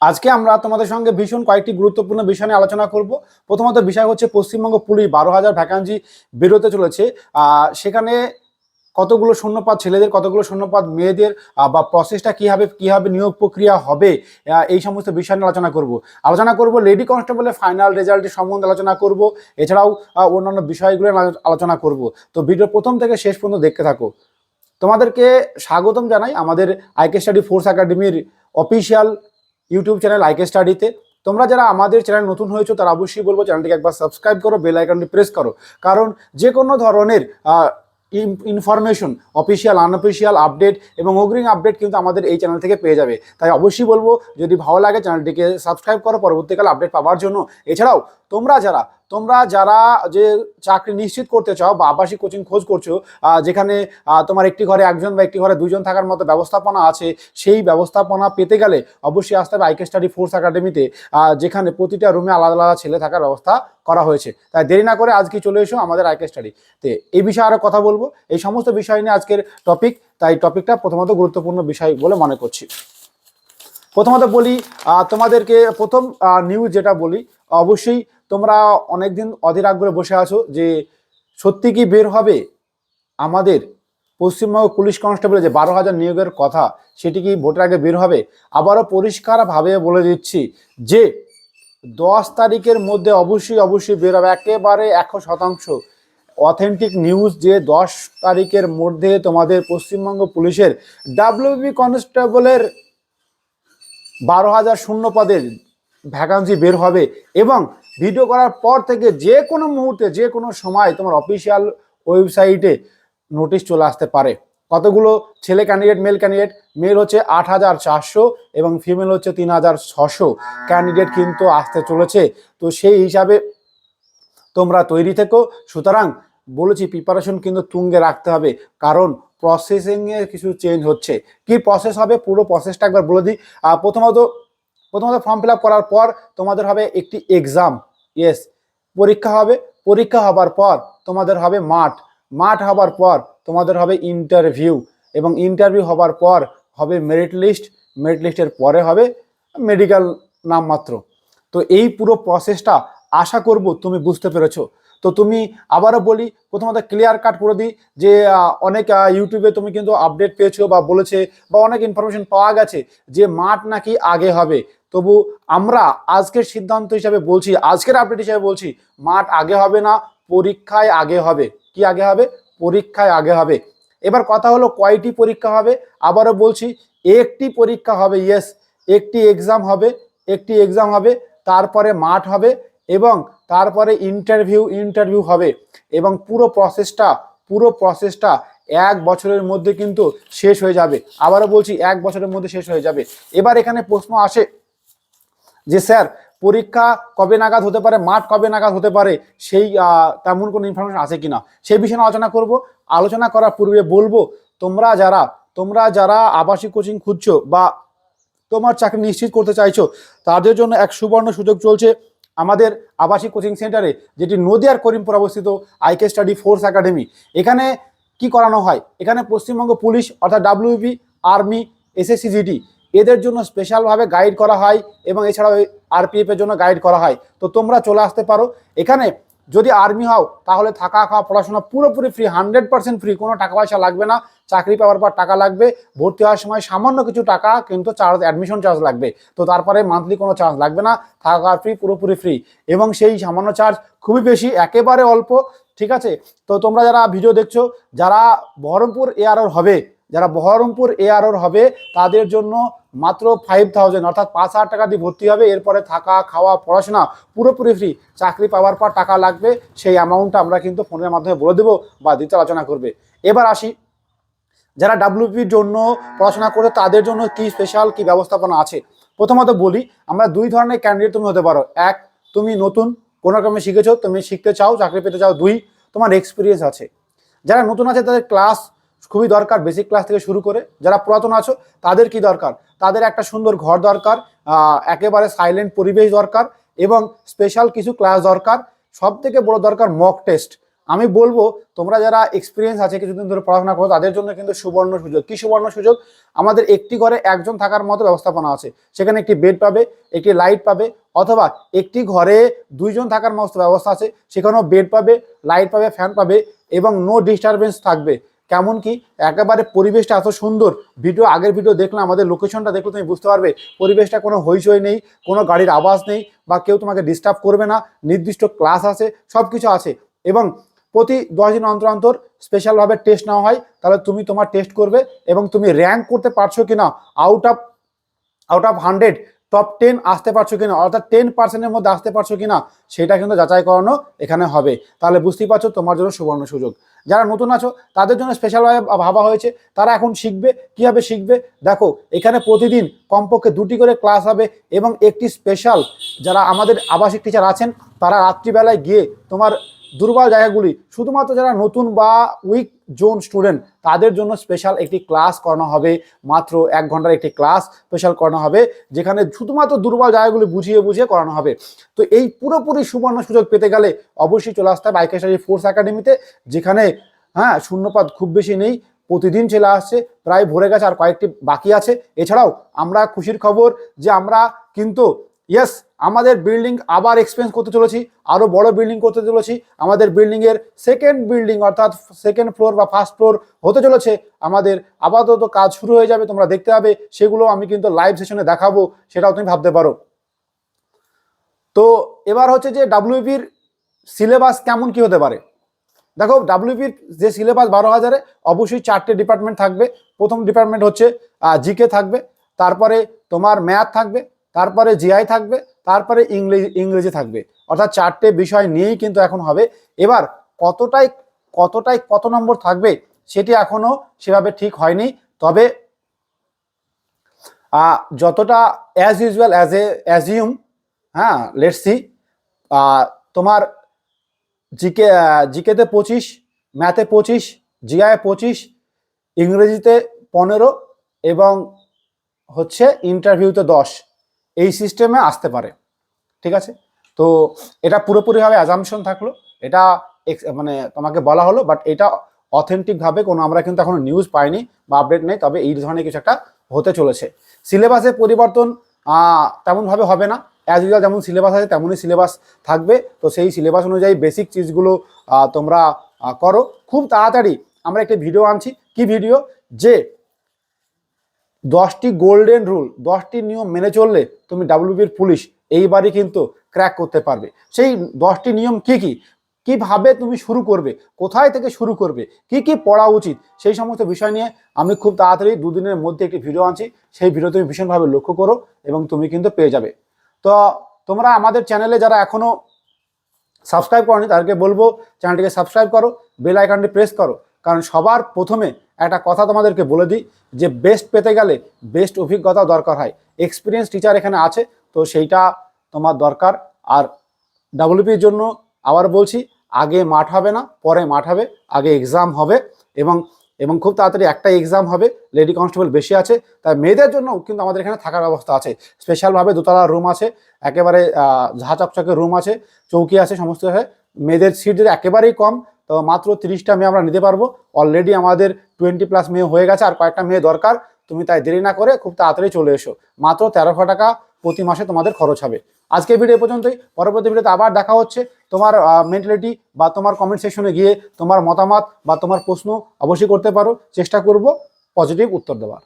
আজকে আমরা তোমাদের সঙ্গে ভীষণ কয়েকটি গুরুত্বপূর্ণ বিষয় নিয়ে আলোচনা করব। প্রথমত বিষয় হচ্ছে পশ্চিমবঙ্গ পুলিশ বারো হাজার ভ্যাকান্সি বেরোতে চলেছে। সেখানে কতগুলো শূন্যপাত ছেলেদের, কতগুলো শূন্যপাত মেয়েদের বা প্রসেসটা কীভাবে কীভাবে নিয়োগ প্রক্রিয়া হবে এই সমস্ত বিষয় নিয়ে আলোচনা করব। আলোচনা করব লেডি কনস্টেবলের ফাইনাল রেজাল্টের সম্বন্ধে আলোচনা করব। এছাড়াও অন্যান্য বিষয়গুলো আলোচনা করব। তো ভিডিও প্রথম থেকে শেষ পর্যন্ত দেখতে থাকো। তোমাদেরকে স্বাগতম জানাই আমাদের আইকে স্টাডি ফোর্স একাডেমির অফিসিয়াল ইউটিউব চ্যানেল আইকে স্টাডিতে তোমরা যারা আমাদের চ্যানেল নতুন হয়েছো, তারা অবশ্যই বলব চ্যানেলটিকে একবার সাবস্ক্রাইব করো বেল আইকনটি প্রেস করো। কারণ যে কোনো ধরনের ইনফরমেশন অফিসিয়াল আনঅফিসিয়াল আপডেট এবং অগ্রিং আপডেট কিন্তু আমাদের এই চ্যানেল থেকে পেয়ে যাবে। তাই অবশ্যই বলব, যদি ভালো লাগে চ্যানেলটিকে সাবস্ক্রাইব করো, পরবর্তীকালে আপডেট পাওয়ার জন্য। এছাড়াও, তোমরা যারা তোমরা যারা যে চাকরি নিশ্চিত করতে চাও বা আবাসিক কোচিং খোঁজ করছ যেখানে তোমার একটি ঘরে একজন বা একটি ঘরে দুজন থাকার মতো ব্যবস্থাপনা আছে, সেই ব্যবস্থাপনা পেতে গেলে অবশ্যই আসতে হবে আইকে স্টাডি ফোর্স একাডেমিতে যেখানে প্রতিটা রুমে আলাদা আলাদা ছেলে থাকার ব্যবস্থা করা হয়েছে। তাই দেরি না করে আজকে চলে এসো আমাদের আইকে স্টাডি। তে এই বিষয়ে আরও কথা বলব। এই সমস্ত বিষয় নিয়ে আজকের টপিক তাই টপিকটা প্রথমত গুরুত্বপূর্ণ বিষয় বলে মনে করছি। প্রথমত বলি তোমাদেরকে প্রথম নিউজ যেটা বলি, অবশ্যই তোমরা অনেকদিন অধীর আগ্রহে বসে আছো যে সত্যি কি বের হবে? আমাদের পশ্চিমবঙ্গ পুলিশ কনস্টেবলের যে বারো হাজার নিয়োগের কথা, সেটি কি ভোটের আগে বের হবে? আবারও পরিষ্কারভাবে বলে দিচ্ছি যে দশ তারিখের মধ্যে অবশ্যই অবশ্যই বের হবে। একেবারে একশো শতাংশ অথেন্টিক নিউজ যে দশ তারিখের মধ্যে তোমাদের পশ্চিমবঙ্গ পুলিশের ডাব্লিউবি কনস্টেবলের বারো হাজার শূন্য পদের ভ্যাকান্সি বের হবে এবং ভিডিও করার পর থেকে যে কোনো মুহূর্তে, যে কোনো সময় তোমার অফিসিয়াল ওয়েবসাইটে নোটিশ চলে আসতে পারে। কতগুলো ছেলে ক্যান্ডিডেট মেল ক্যান্ডিডেট মেল হচ্ছে আট হাজার চারশো এবং ফিমেল হচ্ছে তিন হাজার ছশো ক্যান্ডিডেট কিন্তু আসতে চলেছে। তো সেই হিসাবে তোমরা তৈরি থেকো। সুতরাং বলেছি প্রিপারেশন কিন্তু তুঙ্গে রাখতে হবে। কারণ প্রসেসিংয়ে কিছু চেঞ্জ হচ্ছে। কি প্রসেস হবে? পুরো প্রসেসটা একবার বলে দিই। প্রথমত প্রথমত ফর্ম ফিল করার পর তোমাদের হবে একটি এক্সাম ইয়েস পরীক্ষা হবে, পরীক্ষা হবার পর তোমাদের হবে মাঠ। মাঠ হবার পর তোমাদের হবে ইন্টারভিউ এবং ইন্টারভিউ হবার পর হবে মেরিট লিস্ট মেরিট লিস্টের পরে হবে মেডিকেল নামমাত্র তো এই পুরো প্রসেসটা আশা করব তুমি বুঝতে পেরেছ। তো তুমি আবারও বলি, প্রথমত ক্লিয়ার কাট করে দিই যে অনেক ইউটিউবে তুমি কিন্তু আপডেট পেয়েছ বা বলেছে বা অনেক ইনফরমেশন পাওয়া গেছে যে মাঠ নাকি আগে হবে। তবু আমরা আজকের সিদ্ধান্ত হিসাবে বলছি, আজকের আপডেট হিসাবে বলছি, মাঠ আগে হবে না, পরীক্ষায় আগে হবে। কি আগে হবে? পরীক্ষায় আগে হবে। এবার কথা হলো কয়টি পরীক্ষা হবে? আবারও বলছি, একটি পরীক্ষা হবে ইয়েস একটি এক্সাম হবে, একটি এক্সাম হবে, তারপরে মাঠ হবে এবং তারপরে ইন্টারভিউ ইন্টারভিউ হবে এবং পুরো প্রসেসটা পুরো প্রসেসটা এক বছরের মধ্যে কিন্তু শেষ হয়ে যাবে। আবারও বলছি, এক বছরের মধ্যে শেষ হয়ে যাবে। এবার এখানে প্রশ্ন আসে যে স্যার, পরীক্ষা কবে নাগাদ হতে পারে, মাঠ কবে নাগাদ হতে পারে, সেই তেমন কোনো ইনফরমেশন আছে কিনা? সেই বিষয়ে আলোচনা করব। আলোচনা করার পূর্বে বলব, তোমরা যারা তোমরা যারা আবাসিক কোচিং খুঁজছো বা তোমার চাকরি নিশ্চিত করতে চাইছো, তাদের জন্য এক সুবর্ণ সুযোগ চলছে। আমাদের আবাসিক কোচিং সেন্টারে যেটি নদিয়ার করিমপুর অবস্থিত আইকে স্টাডি ফোর্স একাডেমি এখানে কি করানো হয়? এখানে পশ্চিমবঙ্গ পুলিশ, অর্থাৎ ডাব্লিউবি আর্মি এসএসসিজিডি এদের জন্য স্পেশালভাবে গাইড করা হয় এবং এছাড়াও আরপিএফ এর জন্য গাইড করা হয়। তো তোমরা চলে আসতে পারো। এখানে যদি আর্মি হও, তাহলে থাকা, খাওয়া, পড়াশোনা পুরোপুরি ফ্রি হান্ড্রেড পার্সেন্ট ফ্রি কোনো টাকা পয়সা লাগবে না। চাকরি পাওয়ার পর টাকা লাগবে। ভর্তি হওয়ার সময় সামান্য কিছু টাকা, কিন্তু চার্জ অ্যাডমিশন চার্জ লাগবে। তো তারপরে মান্থলি কোনো চার্জ লাগবে না। থাকা ফ্রি পুরোপুরি ফ্রি এবং সেই সামান্য চার্জ খুবই বেশি, একেবারে অল্প, ঠিক আছে? তো তোমরা যারা ভিডিও দেখছ, যারা বহরমপুর এআরওর হবে যারা বহরমপুর এআরওর হবে, তাদের জন্য মাত্র ফাইভ থাউজেন্ড অর্থাৎ পাঁচ হাজার টাকা দিয়ে ভর্তি হবে। এরপরে থাকা, খাওয়া, পড়াশোনা পুরোপুরি ফ্রি চাকরি পাওয়ার পর টাকা লাগবে, সেই অ্যামাউন্টটা আমরা কিন্তু ফোনের মাধ্যমে বলে দেবো বা দিতে আলোচনা করবে। এবার আসি, যারা ডাব্লিউপির জন্য পড়াশোনা করে, তাদের জন্য কি স্পেশাল কি ব্যবস্থাপনা আছে? প্রথমত বলি, আমরা দুই ধরনের ক্যান্ডিডেট তুমি হতে পারো। এক, তুমি নতুন, কোনো রকমে শিখেছো, তুমি শিখতে চাও, চাকরি পেতে চাও। দুই, তোমার এক্সপিরিয়েন্স আছে। যারা নতুন আছে, তাদের ক্লাস খুবই দরকার বেসিক ক্লাস থেকে শুরু করে যারা পুরাতন আছো, তাদের কি দরকার? তাদের একটা সুন্দর ঘর দরকার একেবারে সাইলেন্ট পরিবেশ দরকার এবং স্পেশাল কিছু ক্লাস দরকার। সব থেকে বড় দরকার মক টেস্ট আমি বলব, তোমরা যারা এক্সপিরিয়েন্স আছে কিছুদিন ধরে পড়াশোনা করো, তাদের জন্য কিন্তু সুবর্ণ সুযোগ। কি সুবর্ণ সুযোগ? আমাদের একটি ঘরে একজন থাকার মতো ব্যবস্থাপনা আছে। সেখানে একটি বেড পাবে, একটি লাইট পাবে, অথবা একটি ঘরে দুইজন থাকার মতো ব্যবস্থা আছে। সেখানেও বেড পাবে লাইট পাবে ফ্যান পাবে এবং নো ডিস্টারবেন্স থাকবে। কেমন কি? একেবারে পরিবেশটা এত সুন্দর। ভিডিও, আগের ভিডিও দেখলে আমাদের লোকেশনটা দেখলে তুমি বুঝতে পারবে, পরিবেশটা কোনো হইচই নেই, কোনো গাড়ির আওয়াজ নেই বা কেউ তোমাকে ডিস্টার্ব করবে না, নির্দিষ্ট ক্লাস আছে সব কিছু আছে। এবং প্রতি দশ দিন অন্তর অন্তর স্পেশালভাবে টেস্ট নেওয়া হয়, তাহলে তুমি তোমার টেস্ট করবে এবং তুমি র্যাঙ্ক করতে পারছ কিনা out of out of hundred top ten আসতে পারছ কিনা, অর্থাৎ টেন পার্সেন্টের মধ্যে আসতে পারছ কিনা, সেটা কিন্তু যাচাই করানো এখানে হবে। তাহলে বুঝতেই পারছ তোমার জন্য সুবর্ণ সুযোগ। যারা নতুন আছো, তাদের জন্য স্পেশালভাবে ভাবা হয়েছে, তারা এখন শিখবে, কীভাবে শিখবে? দেখো, এখানে প্রতিদিন কমপক্ষে দুটি করে ক্লাস হবে এবং একটি স্পেশাল যারা আমাদের আবাসিক টিচার আছেন, তারা রাত্রিবেলায় গিয়ে তোমার দুর্বল জায়গাগুলি, শুধুমাত্র যারা নতুন বা উইক জোন স্টুডেন্ট তাদের জন্য স্পেশাল একটি ক্লাস করানো হবে, মাত্র এক ঘণ্টার একটি ক্লাস স্পেশাল করানো হবে, যেখানে শুধুমাত্র দুর্বল জায়গাগুলি বুঝিয়ে বুঝিয়ে করানো হবে। তো এই পুরোপুরি সুবর্ণ সুযোগ পেতে গেলে অবশ্যই চলে আসতে হবে আইকেশারি ফোর্স একাডেমিতে যেখানে হ্যাঁ শূন্যপাত খুব বেশি নেই, প্রতিদিন চলে আসছে, প্রায় ভরে গেছে আর কয়েকটি বাকি আছে। এছাড়াও আমরা খুশির খবর যে আমরা কিন্তু ইয়েস আমাদের বিল্ডিং আবার এক্সপেন্স করতে চলেছি আরও বড় বিল্ডিং করতে চলেছি। আমাদের বিল্ডিংয়ের সেকেন্ড বিল্ডিং অর্থাৎ সেকেন্ড ফ্লোর বা ফার্স্ট ফ্লোর হতে চলেছে। আমাদের আপাতত কাজ শুরু হয়ে যাবে, তোমরা দেখতে পাবে, সেগুলো আমি কিন্তু লাইভ সেশনে দেখাবো, সেটাও তুমি ভাবতে পারো। তো এবার হচ্ছে যে ডাব্লিউপির সিলেবাস কেমন কি হতে পারে? দেখো ডাব্লিউপির যে সিলেবাস বারো হাজারে, অবশ্যই চারটে ডিপার্টমেন্ট থাকবে। প্রথম ডিপার্টমেন্ট হচ্ছে জিকে থাকবে, তারপরে তোমার ম্যাথ থাকবে, তারপরে জিআই থাকবে, তারপরে ইংরেজি ইংরেজি থাকবে। অর্থাৎ চারটে বিষয় নিয়েই কিন্তু এখন হবে। এবার কতটাই কতটাই কত নম্বর থাকবে সেটি এখনও সেভাবে ঠিক হয়নি। তবে যতটা as usual as a assume হ্যাঁ লেটস তোমার জিকে জিকেতে পঁচিশ, ম্যাথে পঁচিশ জিআই পঁচিশ, ইংরেজিতে পনেরো এবং হচ্ছে ইন্টারভিউতে দশ। এই সিস্টেমে আসতে পারে। ঠিক আছে? তো এটা পুরোপুরিভাবে অ্যাজামশন থাকল। এটা মানে তোমাকে বলা হলো বাট এটা অথেন্টিকভাবে কোনো আমরা কিন্তু এখনও নিউজ পাইনি বা আপডেট নেই, তবে এই ধরনের কিছু একটা হতে চলেছে। সিলেবাসে পরিবর্তন তেমনভাবে হবে না। অ্যাজ ইউজুয়াল যেমন সিলেবাস আছে, তেমনই সিলেবাস থাকবে। তো সেই সিলেবাস অনুযায়ী বেসিক চিজগুলো তোমরা করো। খুব তাড়াতাড়ি আমরা একটি ভিডিও আনছি। কি ভিডিও যে দশটি গোল্ডেন রুল দশটি নিয়ম মেনে চললে তুমি ডাব্লিউবির পুলিশ এইবারই কিন্তু ক্র্যাক করতে পারবে। সেই দশটি নিয়ম কি কি? কীভাবে তুমি শুরু করবে? কোথায় থেকে শুরু করবে? কি কি পড়া উচিত? সেই সমস্ত বিষয় নিয়ে আমি খুব তাড়াতাড়ি দুদিনের মধ্যে একটি ভিডিও আনছি। সেই ভিডিও তুমি ভীষণভাবে লক্ষ্য করো এবং তুমি কিন্তু পেয়ে যাবে। তো তোমরা আমাদের চ্যানেলে যারা এখনও সাবস্ক্রাইব করনি, তাদেরকে বলব চ্যানেলটিকে সাবস্ক্রাইব করো বেল আইকনটি প্রেস করো। কারণ সবার প্রথমে একটা কথা তোমাদেরকে বলে দিই, যে বেস্ট পেতে গেলে বেস্ট অভিজ্ঞতা দরকার হয়। এক্সপিরিয়েন্স টিচার এখানে আছে, তো সেইটা তোমার দরকার। আর ডাব্লিউপির জন্য আবার বলছি, আগে মাঠ হবে না, পরে মাঠ হবে, আগে এক্সাম হবে এবং এবং খুব তাড়াতাড়ি একটা এক্সাম হবে লেডি কনস্টেবল বেশি আছে, তাই মেয়েদের জন্য কিন্তু আমাদের এখানে থাকার ব্যবস্থা আছে। স্পেশালভাবে দোতলা রুম আছে, একেবারে ঝাঁ চকচকে রুম আছে, চৌকি আছে সমস্ত আছে মেয়েদের সিট একেবারেই কম, তো মাত্র তিরিশটা মেয়ে আমরা নিতে পারব। অলরেডি আমাদের টোয়েন্টি প্লাস মেয়ে হয়ে গেছে, আর কয়েকটা মেয়ে দরকার, তুমি তাই দেরি না করে খুব তাড়াতাড়ি চলে এসো। মাত্র তেরোশো টাকা প্রতি মাসে তোমাদের খরচ হবে। আজকে ভিডিও পর্যন্তই। পরবর্তী ভিডিওতে আবার দেখা হচ্ছে। তোমার মেন্টালিটি বা তোমার কমেন্ট সেকশনে গিয়ে তোমার মতামত বা তোমার প্রশ্ন অবশ্যই করতে পারো। চেষ্টা করব পজিটিভ উত্তর দেওয়ার।